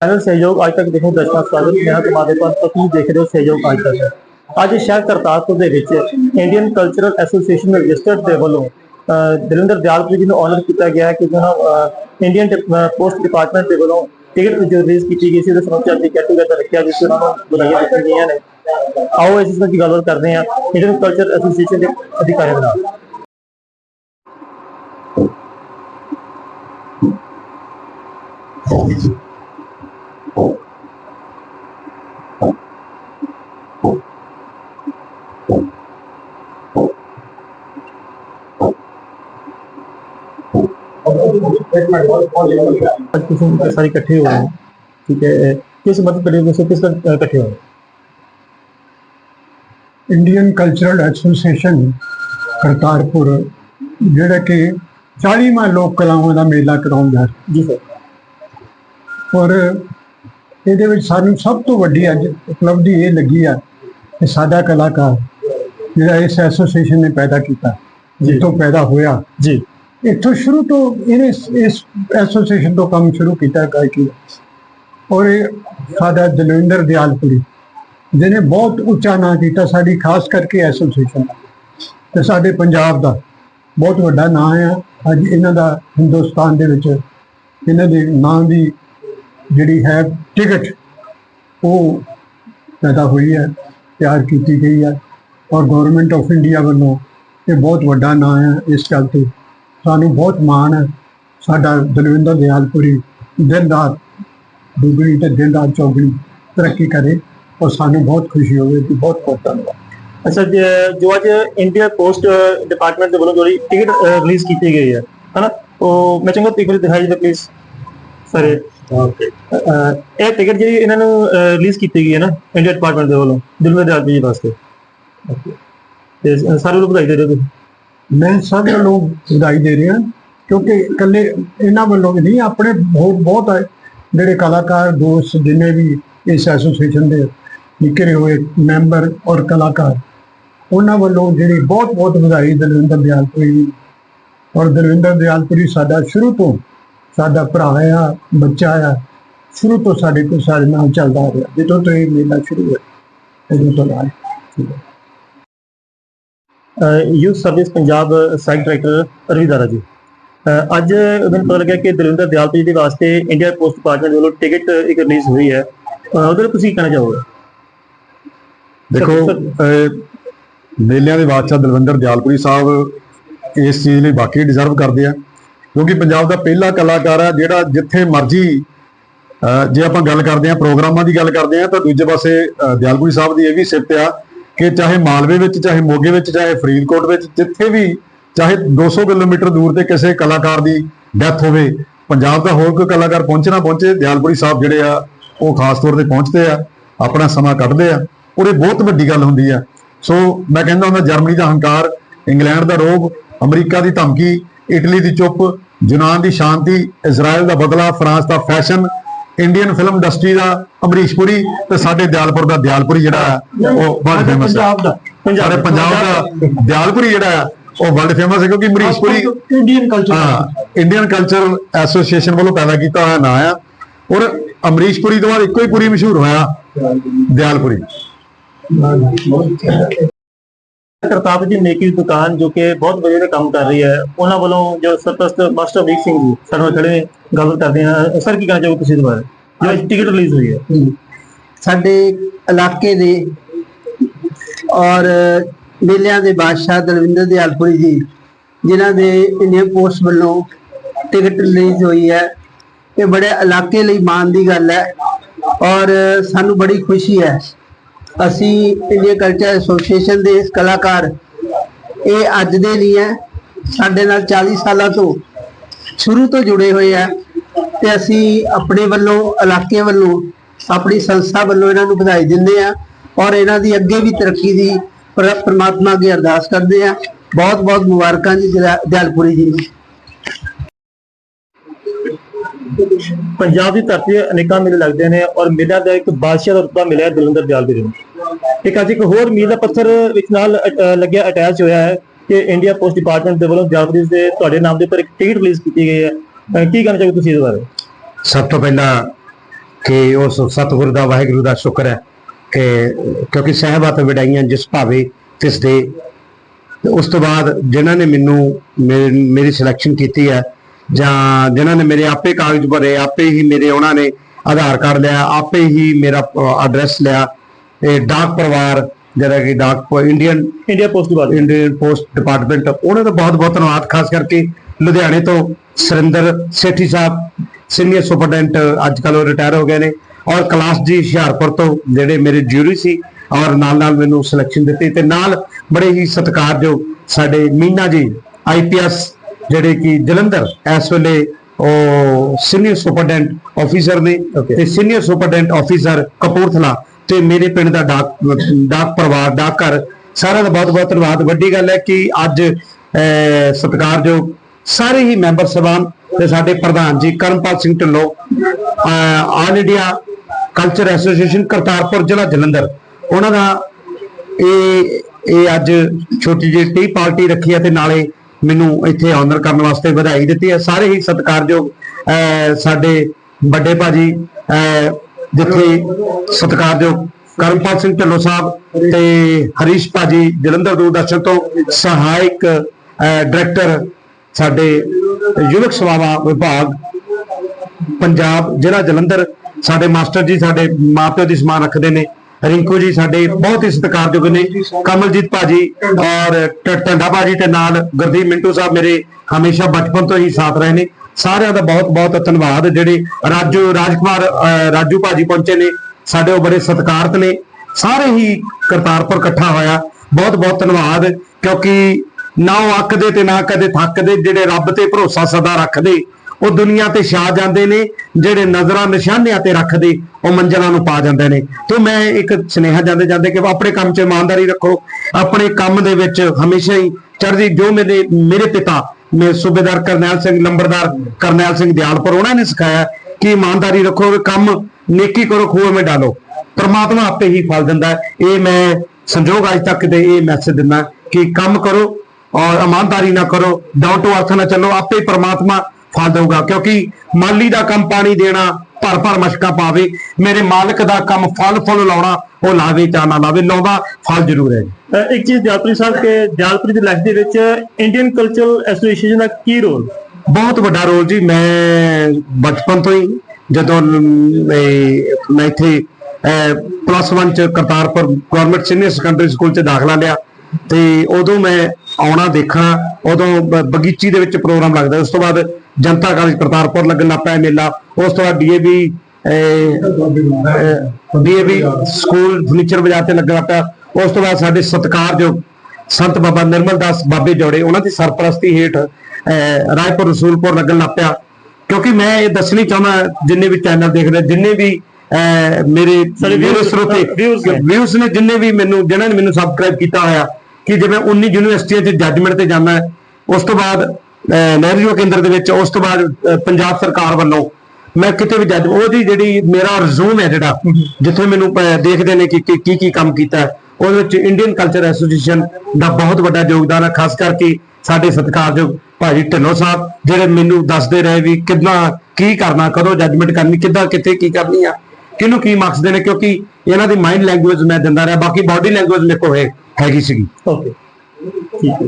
Channel सहयोग आज तक ਦੇਖੋ ਦਰਸ਼ਕਾਂ ਸਵਾਗਤ ਹੈ ਮੈਂ ਤੁਹਾਡੇ ਪਾਸ ਤੁਸੀਂ ਦੇਖ ਰਹੇ ਹੋ ਸਹਿਯੋਗ ਅੱਜ ਤੱਕ ਅੱਜ ਸ਼ਹਿਰ ਕਰਤਾਰਪੁਰ ਦੇ ਵਿੱਚ ਇੰਡੀਅਨ ਕਲਚਰਲ ਐਸੋਸੀਏਸ਼ਨ ਰਜਿਸਟਰਡ ਦੇ ਵੱਲੋਂ ਅਹ, ਦਲਿੰਦਰ ਦਿਆਲਪੁਰ ਜੀ ਨੂੰ ਆਨਰ ਕੀਤਾ ਗਿਆ ਹੈ ਕਿ ਉਹਨਾਂ ਇੰਡੀਅਨ ਪੋਸਟ ਡਿਪਾਰਟਮੈਂਟ ਦੇ ਵੱਲੋਂ ਟਿਕਟ ਜੋ ਰਿਲੀਜ਼ ਕੀਤੀ ਗਈ ਸੀ ਉਹਦੇ ਸੰਬੰਧ ਚ ਅੱਜ ਗੈਟ ਟੂਗੇਦਰ ਰੱਖਿਆ ਜਿਸ ਵਿੱਚ ਉਹਨਾਂ ਨੂੰ ਵਧਾਈਆਂ ਦਿੱਤੀਆਂ ਗਈਆਂ ਨੇ ਆਓ ਇਸ ਸੰਬੰਧੀ ਗੱਲਬਾਤ ਕਰਦੇ ਹਾਂ ਇੰਡੀਅਨ ਕਲਚਰ ਐਸੋਸੀਏਸ਼ਨ ਦੇ ਅਧਿਕਾਰੀਆਂ ਦੇ ਨਾਲ ਅੱਜ ਤੁਸੀਂ ਸਾਰੇ ਇਕੱਠੇ ਹੋਏ ਹੋ ਠੀਕ ਹੈ ਕਿਸ ਮਤਲਬ ਕਰੀਏ ਤੁਸੀਂ ਕਿਸ ਤਰ੍ਹਾਂ ਇਕੱਠੇ ਹੋਏ ਇੰਡੀਅਨ ਕਲਚਰਲ ਐਸੋਸੀਏਸ਼ਨ ਕਰਤਾਰਪੁਰ ਜਿਹੜਾ ਕਿ 40ਵਾਂ ਲੋਕ ਕਲਾਵਾਂ ਦਾ ਮੇਲਾ ਕਰਾਉਂਦਾ ਹੈ ਜੀ ਸਰ ਔਰ ਇਹਦੇ ਵਿੱਚ ਸਾਨੂੰ ਸਭ ਤੋਂ ਵੱਡੀ ਅੱਜ ਉਪਲਬਧੀ ਇਹ ਲੱਗੀ ਆ ਕਿ ਸਾਡਾ ਕਲਾਕਾਰ ਜਿਹੜਾ ਇਸ ਐਸੋਸੀਏਸ਼ਨ ਨੇ ਪੈਦਾ ਕੀਤਾ ਜਿੱਥੋਂ ਪੈਦਾ ਹੋਇਆ ਜੀ ਇੱਥੋਂ ਸ਼ੁਰੂ ਤੋਂ ਇਹਨੇ ਇਸ- ਐਸੋਸੀਏਸ਼ਨ ਤੋਂ ਕੰਮ ਸ਼ੁਰੂ ਕੀਤਾ ਗਾਇਕੀ ਔਰ ਇਹ ਸਾਡਾ ਦਲਵਿੰਦਰ ਦਿਆਲਪੁਰੀ, ਜਿਹਨੇ ਬਹੁਤ ਉੱਚਾ ਨਾਂ ਕੀਤਾ ਸਾਡੀ, ਖਾਸ ਕਰਕੇ ਐਸੋਸੀਏਸ਼ਨ ਦਾ। ਤੇ ਸਾਡੇ ਪੰਜਾਬ ਦਾ ਬਹੁਤ ਵੱਡਾ ਨਾਂ ਆ। ਅੱਜ ਇਹਨਾਂ ਦਾ ਹਿੰਦੁਸਤਾਨ ਦੇ ਵਿੱਚ ਇਹਨਾਂ ਦੇ ਨਾਂ ਦੀ ਜਿਹੜੀ ਹੈ ਟਿਕਟ, ਉਹ ਪੈਦਾ ਹੋਈ ਹੈ, ਤਿਆਰ ਕੀਤੀ ਗਈ ਹੈ। ਔਰ ਗਵਰਨਮੈਂਟ ਆਫ ਇੰਡੀਆ ਵੱਲੋਂ ਇਹ ਬਹੁਤ ਵੱਡਾ ਨਾਂ ਹੈ ਇਸ ਗੱਲ ਤੇ। ਸਾਨੂੰ ਬਹੁਤ ਮਾਣ ਹੈ। ਸਾਡਾ ਦਲਵਿੰਦਰ ਦਿਆਲਪੁਰੀ ਦਿਨ ਰਾਤ ਦੁਗਣੀ ਤੇ ਦਿਨ ਰਾਤ ਚੌਗਣੀ ਤਰੱਕੀ ਕਰੇ ਔਰ ਸਾਨੂੰ ਬਹੁਤ ਖੁਸ਼ੀ ਹੋਵੇ ਕਿ ਬਹੁਤ ਬਹੁਤ ਧੰਨਵਾਦ। ਅੱਛਾ ਜੀ, ਅੱਜ ਇੰਡੀਆ ਪੋਸਟ ਡਿਪਾਰਟਮੈਂਟ ਦੇ ਵੱਲੋਂ ਜਿਹੜੀ ਟਿਕਟ ਰਿਲੀਜ਼ ਕੀਤੀ ਗਈ ਹੈ ਹਨਾ? ਉਹ ਮੈਂ ਤੁਸੀਂ ਫਿਰ ਦਿਖਾਈ ਜੀ ਪਲੀਜ਼ ਸਰ ਓਕੇ ਇਹ ਟਿਕਟ ਜਿਹੜੀ ਇਹਨਾਂ ਨੂੰ ਰਿਲੀਜ਼ ਕੀਤੀ ਗਈ ਹੈ ਨਾ ਇੰਡੀਆ ਡਿਪਾਰਟਮੈਂਟ ਦੇ ਵੱਲੋਂ ਦਿਲਮੇ ਦਿਆਲ ਜੀ ਵਾਸਤੇ. ਤੇ ਅਹ, ਸਾਰੇ ਲੋਕ ਵਧਾਈ ਦੇ ਹੋ ਤੁਸੀਂ। ਮੈਂ ਸਾਰਿਆਂ ਨੂੰ ਵਧਾਈ ਦੇ ਰਿਹਾ, ਕਿਉਂਕਿ ਇਕੱਲੇ ਇਹਨਾਂ ਵੱਲੋਂ ਵੀ ਨਹੀਂ, ਆਪਣੇ ਬਹੁਤ ਬਹੁਤ ਜਿਹੜੇ ਕਲਾਕਾਰ, ਦੋਸਤ ਜਿੰਨੇ ਵੀ ਇਸ ਐਸੋਸੀਏਸ਼ਨ ਦੇ ਨਿਕਲੇ ਹੋਏ ਮੈਂਬਰ ਔਰ ਕਲਾਕਾਰ, ਉਹਨਾਂ ਵੱਲੋਂ ਜਿਹੜੀ ਬਹੁਤ ਬਹੁਤ ਵਧਾਈ ਦਲਵਿੰਦਰ ਦਿਆਲਪੁਰੀ ਨੂੰ ਔਰ ਦਲਵਿੰਦਰ ਦਿਆਲਪੁਰੀ ਸਾਡਾ ਸ਼ੁਰੂ ਤੋਂ ਸਾਡਾ ਭਰਾ ਆ, ਬੱਚਾ ਆ, ਸ਼ੁਰੂ ਤੋਂ ਸਾਡੇ ਕੋਲ ਸਾਡੇ ਨਾਲ ਚੱਲਦਾ ਆ ਰਿਹਾ ਜਦੋਂ ਤੋਂ ਇਹ ਮੇਲਾ ਸ਼ੁਰੂ ਹੋਇਆ, ਉਦੋਂ ਤੋਂ ਨਾਲ youth service Punjab side director Ravidara ji. ਅੱਜ ਮੈਨੂੰ ਪਤਾ ਲੱਗਿਆ ਕਿ ਦਲਿੰਦਰ ਦਿਆਲਪੁਰ ਜੀ ਦੇ ਵਾਸਤੇ ਇੰਡੀਆ ਪੋਸਟ ਡਿਪਾਰਟਮੈਂਟ ਵੱਲੋਂ ਟਿਕਟ ਇੱਕ ਰਿਲੀਜ਼ ਹੋਈ ਹੈ। ਉਹਦੇ ਤੁਸੀਂ ਕਹਿਣਾ ਚਾਹੋਗੇ? ਦੇਖੋ ਮੇਲਿਆਂ ਦੇ ਬਾਦਸ਼ਾਹ ਦਲਵਿੰਦਰ ਦਿਆਲਪੁਰੀ ਸਾਹਿਬ ਇਸ ਚੀਜ਼ ਲਈ ਵਾਕਈ ਡਿਜ਼ਰਵ ਕਰਦੇ ਆ। ਕਿਉਂਕਿ ਪੰਜਾਬ ਦਾ ਪਹਿਲਾ ਕਲਾਕਾਰ ਆ ਜਿਹੜਾ ਜਿੱਥੇ ਮਰਜ਼ੀ ਜੇ ਆਪਾਂ ਗੱਲ ਕਰਦੇ ਆ ਪ੍ਰੋਗਰਾਮਾਂ ਦੀ ਗੱਲ ਕਰਦੇ ਆ ਤਾਂ ਦੂਜੇ ਪਾਸੇ ਦਿਆਲਪੁਰੀ ਸਾਹਿਬ ਦੀ ਇਹ ਵੀ ਸਿਫਤ ਆ ਕਿ ਚਾਹੇ ਮਾਲਵੇ ਵਿੱਚ, ਚਾਹੇ ਮੋਗੇ ਵਿੱਚ, ਚਾਹੇ ਫਰੀਦਕੋਟ ਵਿੱਚ, ਜਿੱਥੇ ਵੀ ਚਾਹੇ 200 ਕਿਲੋਮੀਟਰ ਦੂਰ ਤੇ ਕਿਸੇ ਕਲਾਕਾਰ ਦੀ ਡੈਥ ਹੋਵੇ, ਪੰਜਾਬ ਦਾ ਹੋਰ ਕੋਈ ਕਲਾਕਾਰ ਪਹੁੰਚਣਾ ਪਹੁੰਚੇ, ਦਿਆਲਪੁਰੀ ਸਾਹਿਬ ਜਿਹੜੇ ਆ, ਉਹ ਖਾਸ ਤੌਰ ਤੇ ਪਹੁੰਚਦੇ ਆ, ਆਪਣਾ ਸਮਾਂ ਕੱਢਦੇ ਆ। ਔਰ ਇਹ ਬਹੁਤ ਵੱਡੀ ਗੱਲ ਹੁੰਦੀ ਆ। ਸੋ ਮੈਂ ਕਹਿੰਦਾ ਹੁੰਦਾ, ਜਰਮਨੀ ਦਾ ਹੰਕਾਰ, ਇੰਗਲੈਂਡ ਦਾ ਰੋਗ, ਅਮਰੀਕਾ ਦੀ ਧਮਕੀ, ਇਟਲੀ ਦੀ ਚੁੱਪ, ਯੂਨਾਨ ਦੀ ਸ਼ਾਂਤੀ ਇਜ਼ਰਾਈਲ ਦਾ ਬਦਲਾ, ਫਰਾਂਸ ਦਾ ਫੈਸ਼ਨ, ਇੰਡੀਅਨ ਫਿਲਮ ਇੰਡਸਟਰੀ ਦਾ ਅਮਰੀਸ਼ ਪੁਰੀ ਤੇ ਸਾਡੇ ਦਿਆਲਪੁਰ ਦਾ ਦਿਆਲਪੁਰੀ ਜਿਹੜਾ ਉਹ ਵਰਲਡ ਫੇਮਸ ਹੈ। ਪੰਜਾਬ ਦਾ ਸਾਡੇ ਪੰਜਾਬ ਦਾ ਦਿਆਲਪੁਰੀ ਜਿਹੜਾ ਉਹ ਵਰਲਡ ਫੇਮਸ ਹੈ ਕਿਉਂਕਿ ਅਮਰੀਸ਼ ਪੁਰੀ ਇੰਡੀਅਨ ਕਲਚਰ ਹਾਂ ਇੰਡੀਅਨ ਕਲਚਰ ਐਸੋਸੀਏਸ਼ਨ ਵੱਲੋਂ ਪੈਦਾ ਕੀਤਾ ਹੋਇਆ ਨਾਂ ਆ। ਔਰ ਅਮਰੀਸ਼ ਪੁਰੀ ਤੋਂ ਬਾਅਦ ਇੱਕੋ ਹੀ ਪੁਰੀ ਮਸ਼ਹੂਰ ਹੋਇਆ ਦਿਆਲਪੁਰੀ। ਕਰਤਾਪ ਜੀ ਮੇਕੀ ਦੀ ਦੁਕਾਨ ਜੋ ਕਿ ਬਹੁਤ ਵਧੀਆ ਕੰਮ ਕਰ ਰਹੀ ਹੈ ਉਹਨਾਂ ਵੱਲੋਂ ਜੋ ਸਰਪ੍ਰਸਤ ਮਾਸਟਰ ਵੀਕ ਸਿੰਘ ਜੀ ਸਾਡੇ ਨਾਲ ਖੜੇ ਗੱਲ ਕਰਦੇ ਹਾਂ। ਸਰ ਕੀ ਕਹਿਣਾ ਚਾਹੋਗੇ ਤੁਸੀਂ ਇਸ ਬਾਰੇ? ਜੋ ਟਿਕਟ ਰਿਲੀਜ਼ ਹੋਈ ਹੈ। ਸਾਡੇ ਇਲਾਕੇ ਦੇ ਔਰ ਮੇਲਿਆਂ ਦੇ ਬਾਦਸ਼ਾਹ ਦਲਵਿੰਦਰ ਦਿਆਲਪੁਰੀ ਜੀ ਜਿਨ੍ਹਾਂ ਦੇ ਇੰਡੀਅਨ ਪੋਸਟ ਵੱਲੋਂ ਟਿਕਟ ਰਿਲੀਜ਼ ਹੋਈ ਹੈ। ਇਹ ਬੜੇ ਇਲਾਕੇ ਲਈ ਮਾਣ ਦੀ ਗੱਲ ਹੈ ਔਰ ਸਾਨੂੰ ਬੜੀ ਖੁਸ਼ੀ ਹੈ। ਅਸੀਂ ਇੰਡੀਅਨ ਕਲਚਰ ਐਸੋਸੀਏਸ਼ਨ ਦੇ ਇਸ ਕਲਾਕਾਰ ਇਹ ਅੱਜ ਦੇ ਨਹੀਂ ਹੈ ਸਾਡੇ ਨਾਲ 40 ਸਾਲਾਂ ਤੋਂ ਸ਼ੁਰੂ ਤੋਂ ਜੁੜੇ ਹੋਏ ਆ ਤੇ ਅਸੀਂ ਆਪਣੇ ਵੱਲੋਂ ਇਲਾਕੇ ਵੱਲੋਂ, ਆਪਣੀ ਸੰਸਥਾ ਵੱਲੋਂ ਇਹਨਾਂ ਨੂੰ ਵਧਾਈ ਦਿੰਦੇ ਆ ਔਰ ਇਹਨਾਂ ਦੀ ਅੱਗੇ ਵੀ ਤਰੱਕੀ ਦੀ ਪਰ- ਪ੍ਰਮਾਤਮਾ ਅੱਗੇ ਅਰਦਾਸ ਕਰਦੇ ਆ ਬਹੁਤ ਬਹੁਤ ਮੁਬਾਰਕਾਂ ਜੀ ਦਿਆਲਪੁਰੀ ਜੀ। ਪੰਜਾਬ ਦੀ ਧਰਤੀ ਤੇ ਅਨੇਕਾਂ ਮੇਲੇ ਲੱਗਦੇ ਨੇ ਔਰ ਮੇਲਿਆਂ ਦਾ ਇੱਕ ਬਾਦਸ਼ਾਹ ਦਾ ਰੁਤਬਾ ਮਿਲਿਆ ਦਲਿੰਦਰ ਦਿਆਲਪੁਰੀ ਨੂੰ ਇੱਕ ਅੱਜ ਇੱਕ ਹੋਰ ਮੀਲ ਦਾ ਪੱਥਰ ਵਿੱਚ ਨਾਲ ਲੱਗਿਆ ਅਟੈਚ ਹੋਇਆ ਹੈ ਕਿ ਇੰਡੀਆ ਪੋਸਟ ਡਿਪਾਰਟਮੈਂਟ ਦੇ ਵੱਲੋਂ ਦਿਆਲਪੁਰੀ ਦੇ ਤੁਹਾਡੇ ਨਾਮ ਦੇ ਉੱਪਰ ਇੱਕ ਟਿਕਟ ਰਿਲੀਜ਼ ਕੀਤੀ ਗਈ ਹੈ। ਕੀ ਕਹਿਣਾ ਚਾਹੋਗੇ ਤੁਸੀਂ ਇਸ ਬਾਰੇ? ਸਭ ਤੋਂ ਪਹਿਲਾਂ ਕਿ ਉਸ ਸਤਿਗੁਰ ਦਾ ਵਾਹਿਗੁਰੂ ਦਾ ਸ਼ੁਕਰ ਹੈ ਕਿ ਕਿਉਂਕਿ ਸਹਿਬਤ ਵਿਡਾਈਆਂ ਜਿਸ ਭਾਵੇ ਤਿਸ ਦੇ। ਉਸ ਤੋਂ ਬਾਅਦ ਜਿਨ੍ਹਾਂ ਨੇ ਮੈਨੂੰ ਮੇਰੀ ਸਿਲੈਕਸ਼ਨ ਕੀਤੀ ਹੈ ਜਾਂ ਜਿਨ੍ਹਾਂ ਨੇ ਮੇਰੇ ਆਪੇ ਕਾਗਜ਼ ਭਰੇ ਆਪੇ ਹੀ ਮੇਰੇ ਉਹਨਾਂ ਨੇ ਆਧਾਰ ਕਾਰਡ ਲਿਆ ਆਪੇ ਹੀ ਮੇਰਾ ਐਡਰੈਸ ਲਿਆ। ਇਹ ਡਾਕ ਪਰਿਵਾਰ ਜਿਹੜਾ ਕਿ ਡਾਕ Indian India post Indian post department ਉਹਨਾਂ ਦਾ ਬਹੁਤ ਬਹੁਤ ਧੰਨਵਾਦ ਖਾਸ ਕਰਕੇ ਲੁਧਿਆਣੇ ਤੋਂ ਸੁਰਿੰਦਰ ਸੇਠੀ ਸਾਹਿਬ ਸੀਨੀਅਰ ਸੁਪਰਡੈਂਟ ਅੱਜ ਕੱਲ੍ਹ ਉਹ ਰਿਟਾਇਰ ਹੋ ਗਏ ਨੇ ਔਰ ਕਲਾਸ ਜੀ ਹੁਸ਼ਿਆਰਪੁਰ ਤੋਂ ਜਿਹੜੇ ਮੇਰੇ ਜਿਊਰੀ ਸੀ ਔਰ ਨਾਲ ਨਾਲ ਮੈਨੂੰ ਸਿਲੈਕਸ਼ਨ ਦਿੱਤੀ ਤੇ ਨਾਲ ਬੜੇ ਹੀ ਸਤਿਕਾਰਯੋਗ ਸਾਡੇ ਮੀਨਾ ਜੀ ਆਈਪੀਐਸ ਜਿਹੜੇ ਕਿ ਜਲੰਧਰ ਇਸ ਵੇਲੇ ਉਹ ਸੀਨੀਅਰ ਸੁਪਰਡੈਂਟ ਆਫੀਸਰ ਨੇ. ਤੇ ਸੀਨੀਅਰ ਸੁਪਰਡੈਂਟ ਆਫੀਸਰ ਕਪੂਰਥਲਾ ਤੇ ਮੇਰੇ ਪਿੰਡ ਦਾ ਡਾਕ ਡਾਕ ਪਰਿਵਾਰ ਡਾਕ ਘਰ ਸਾਰਿਆਂ ਦਾ ਬਹੁਤ ਬਹੁਤ ਧੰਨਵਾਦ ਵੱਡੀ ਗੱਲ ਹੈ ਕਿ ਅੱਜ ਸਤਿਕਾਰਯੋਗ ਸਾਰੇ ਹੀ ਮੈਂਬਰ ਸਭਾਨ ਤੇ ਸਾਡੇ ਪ੍ਰਧਾਨ ਜੀ Karampal Singh Dhillon all India culture association Kartarpur ਜ਼ਿਲ੍ਹਾ ਜਲੰਧਰ। ਉਹਨਾਂ ਦਾ ਇਹ ਇਹ ਅੱਜ ਛੋਟੀ ਜਿਹੀ ਟੀ ਪਾਰਟੀ ਰੱਖੀ ਹੈ ਤੇ ਨਾਲੇ ਮੈਨੂੰ ਇੱਥੇ ਆਨਰ ਕਰਨ ਵਾਸਤੇ ਵਧਾਈ ਦਿੱਤੀ ਹੈ ਸਾਰੇ ਹੀ ਸਤਿਕਾਰਯੋਗ ਅਹ, ਸਾਡੇ ਵੱਡੇ ਭਾਜੀ ਅਹ, ਜਿੱਥੇ ਸਤਿਕਾਰਯੋਗ ਕਰਮਪਾਲ ਸਿੰਘ ਢਿੱਲੋਂ ਸਾਹਿਬ ਤੇ ਹਰੀਸ਼ ਭਾਜੀ ਜਲੰਧਰ ਦੂਰਦਰਸ਼ਨ ਤੋਂ ਸਹਾਇਕ ਅਹ, ਡਾਇਰੈਕਟਰ ਸਾਡੇ ਯੁਵਕ ਸੇਵਾਵਾਂ ਵਿਭਾਗ ਪੰਜਾਬ ਜ਼ਿਲ੍ਹਾ ਜਲੰਧਰ ਸਾਡੇ ਮਾਸਟਰ ਜੀ ਸਾਡੇ ਮਾਪਿਓ ਦੀ ਸਮਾਨ ਰੱਖਦੇ ਨੇ ਰਿੰਕੂ ਜੀ ਸਾਡੇ ਬਹੁਤ ਹੀ ਸਤਿਕਾਰਯੋਗ ਨੇ ਕਮਲਜੀਤ ਭਾਜੀ ਔਰ ਟੰਡਾ ਭਾਜੀ ਤੇ ਨਾਲ ਗੁਰਦੀਪ ਮਿੰਟੂ ਸਾਹਿਬ ਮੇਰੇ ਹਮੇਸ਼ਾ ਬਚਪਨ ਤੋਂ ਹੀ ਸਾਥ ਰਹੇ ਨੇ। ਸਾਰਿਆਂ ਦਾ ਬਹੁਤ ਬਹੁਤ ਧੰਨਵਾਦ ਜਿਹੜੇ ਰਾਜੂ ਰਾਜਕੁਮਾਰ ਅਹ, ਰਾਜੂ ਭਾਜੀ ਪਹੁੰਚੇ ਨੇ ਸਾਡੇ ਉਹ ਬੜੇ ਸਤਿਕਾਰਤ ਨੇ। ਸਾਰੇ ਹੀ ਕਰਤਾਰਪੁਰ ਇਕੱਠਾ ਹੋਇਆ। ਬਹੁਤ ਬਹੁਤ ਧੰਨਵਾਦ ਕਿਉਂਕਿ ਨਾ ਉਹ ਅੱਕਦੇ ਤੇ ਨਾ ਕਦੇ ਥੱਕਦੇ, ਜਿਹੜੇ ਰੱਬ ਤੇ ਭਰੋਸਾ ਸਦਾ ਰੱਖਦੇ, ਉਹ ਦੁਨੀਆ ਤੇ ਛਾ ਜਾਂਦੇ ਨੇ, ਜਿਹੜੇ ਨਜ਼ਰਾਂ ਨਿਸ਼ਾਨਿਆਂ ਤੇ ਰੱਖਦੇ, ਉਹ ਮੰਜ਼ਲਾਂ ਨੂੰ ਪਾ ਜਾਂਦੇ ਨੇ। ਤੇ ਮੈਂ ਇੱਕ ਸੁਨੇਹਾ ਜਾਂਦੇ ਜਾਂਦੇ ਕਿ ਆਪਣੇ ਕੰਮ 'ਚ ਇਮਾਨਦਾਰੀ ਰੱਖੋ, ਆਪਣੇ ਕੰਮ ਦੇ ਵਿੱਚ ਹਮੇਸ਼ਾ ਹੀ ਚੜ੍ਹਦੀ, ਜੋ ਮੇਰੇ ਮੇਰੇ ਪਿਤਾ ਮੇਰੇ ਸੂਬੇਦਾਰ ਕਰਨੈਲ ਸਿੰਘ ਲੰਬਰਦਾਰ ਕਰਨੈਲ ਸਿੰਘ ਦਿਆਲਪੁਰ, ਉਹਨਾਂ ਨੇ ਸਿਖਾਇਆ ਕਿ ਇਮਾਨਦਾਰੀ ਰੱਖੋ ਕੰਮ ਨੇਕੀ ਕਰੋ, ਖੂਹ ਵਿੱਚ ਡਾਲੋ। ਪਰਮਾਤਮਾ ਆਪੇ ਹੀ ਫਲ ਦਿੰਦਾ। ਇਹ ਮੈਂ ਸੰਜੋਗ ਅੱਜ ਤੱਕ ਦੇ ਇਹ ਮੈਸੇਜ ਦਿੰਦਾ ਕਿ ਕੰਮ ਕਰੋ ਔਰ ਇਮਾਨਦਾਰੀ ਨਾ ਕਰੋ ਡਾਊਨ ਟੂ ਅਰਥ ਨਾ ਚੱਲੋ ਆਪੇ ਹੀ ਪਰਮਾਤਮਾ ਫਲ ਦੇਊਗਾ। ਕਿਉਂਕਿ ਮਾਲੀ ਦਾ ਕੰਮ ਪਾਣੀ ਦੇਣਾ ਭਰ ਭਰ ਮਸ਼ਕਾਂ ਪਾਵੇ ਮੇਰੇ ਮਾਲਕ ਦਾ ਕੰਮ ਫਲ ਫੁੱਲ ਲਾਉਣਾ ਉਹ ਲਾਵੇ ਜਾਂ ਨਾ ਲਾਵੇ ਲਾਉਂਦਾ ਫਲ ਜ਼ਰੂਰ ਹੈ। ਇੱਕ ਚੀਜ਼ ਦਿਆਲਪੁਰੀ ਸਾਹਿਬ ਕੇ ਦਿਆਲਪੁਰੀ ਦੀ ਲਾਈਫ ਦੇ ਵਿੱਚ ਇੰਡੀਅਨ ਕਲਚਰਲ ਐਸੋਸੀਏਸ਼ਨ ਦਾ ਕੀ ਰੋਲ? ਬਹੁਤ ਵੱਡਾ ਰੋਲ ਜੀ ਮੈਂ ਬਚਪਨ ਤੋਂ ਹੀ ਜਦੋਂ ਮੈਂ ਇੱਥੇ ਪਲੱਸ 1 ਚ Kartarpur government senior secondary school ਚ ਦਾਖਲਾ ਲਿਆ ਤੇ ਉਦੋਂ ਮੈਂ ਆਉਣਾ ਦੇਖਣਾ ਉਦੋਂ ਬਗੀਚੀ ਦੇ ਵਿੱਚ ਪ੍ਰੋਗਰਾਮ ਲੱਗਦਾ ਉਸ ਤੋਂ ਬਾਅਦ ਜਨਤਾ ਕਾਲਜ ਕਰਤਾਰਪੁਰ ਲੱਗਣ ਲੱਗ ਪਿਆ ਮੇਲਾ ਉਸ ਤੋਂ ਬਾਅਦ ਡੀਏਵੀ ਡੀਏਵੀ ਸਕੂਲ ਫਰਨੀਚਰ ਬਾਜ਼ਾਰ ਤੇ ਲੱਗਣ ਲੱਗ ਪਿਆ ਉਸ ਤੋਂ ਬਾਅਦ ਸਾਡੇ ਸਤਿਕਾਰਯੋਗ ਸੰਤ ਬਾਬਾ ਨਿਰਮਲ ਦਾਸ ਬਾਬੇ ਜੋੜੇ ਉਹਨਾਂ ਦੀ ਸਰਪ੍ਰਸਤੀ ਹੇਠ ਰਾਏਪੁਰ ਰਸੂਲਪੁਰ ਲੱਗਣ ਲੱਗ ਪਿਆ ਕਿਉਂਕਿ ਮੈਂ ਇਹ ਦੱਸਣੀ ਚਾਹੁੰਦਾ ਜਿੰਨੇ ਵੀ ਚੈਨਲ ਦੇਖਦੇ ਜਿੰਨੇ ਵੀ ਮੇਰੇ ਮੇਰੇ ਸਰੋਤੇ viewers ਨੇ। ਜਿੰਨੇ ਵੀ ਮੈਨੂੰ ਜਿਨ੍ਹਾਂ ਨੇ ਮੈਨੂੰ ਸਬਸਕ੍ਰਾਈਬ ਕੀਤਾ ਹੋਇਆ ਕਿ ਜੇ ਮੈਂ 19 ਯੂਨੀਵਰਸਿਟੀਆਂ 'ਚ ਜੱਜਮੈਂਟ ਤੇ ਜਾਂਦਾ ਉਸ ਤੋਂ ਬਾਅਦ ਅਹ, ਨਹਿਰੂ ਕੇਂਦਰ ਦੇ ਵਿੱਚ ਉਸ ਤੋਂ ਬਾਅਦ ਪੰਜਾਬ ਸਰਕਾਰ ਵੱਲੋਂ ਮੈਂ ਕਿਤੇ ਵੀ ਜੱਜ ਉਹਦੀ ਜਿਹੜੀ ਮੇਰਾ ਰਿਜ਼ੂਮ ਹੈ ਜਿਹੜਾ ਜਿੱਥੇ ਮੈਨੂੰ ਦੇਖਦੇ ਨੇ ਕਿ ਕੀ ਕੀ ਕੰਮ ਕੀਤਾ ਉਹਦੇ ਵਿੱਚ ਇੰਡੀਅਨ ਕਲਚਰ ਐਸੋਸੀਏਸ਼ਨ ਦਾ ਬਹੁਤ ਵੱਡਾ ਯੋਗਦਾਨ ਹੈ ਖਾਸ ਕਰਕੇ ਸਾਡੇ ਸਤਿਕਾਰਯੋਗ ਭਾਜੀ ਢਿੱਲੋਂ ਸਾਹਿਬ ਜਿਹੜੇ ਮੈਨੂੰ ਦੱਸਦੇ ਰਹੇ ਵੀ ਕਿੰਨਾ ਕੀ ਕਰਨਾ ਕਦੋਂ ਜੱਜਮੈਂਟ ਕਰਨੀ ਕਿੱਦਾਂ ਕਿੱਥੇ ਕੀ ਕਰਨੀ ਆ ਕਿਹਨੂੰ ਕੀ ਮਕਸਦ ਨੇ ਕਿਉਂਕਿ ਇਹਨਾਂ ਦੀ ਮਾਈਂਡ ਲੈਂਗੁਏਜ ਮੈਂ ਦਿੰਦਾ ਰਿਹਾ ਬਾਕੀ ਬਾਡੀ ਲੈਂਗੁਏਜ ਮੇਰੇ ਕੋਲ ਹੈ- ਹੈਗੀ ਸੀਗੀ। ਓਕੇ ਠੀਕ ਹੈ।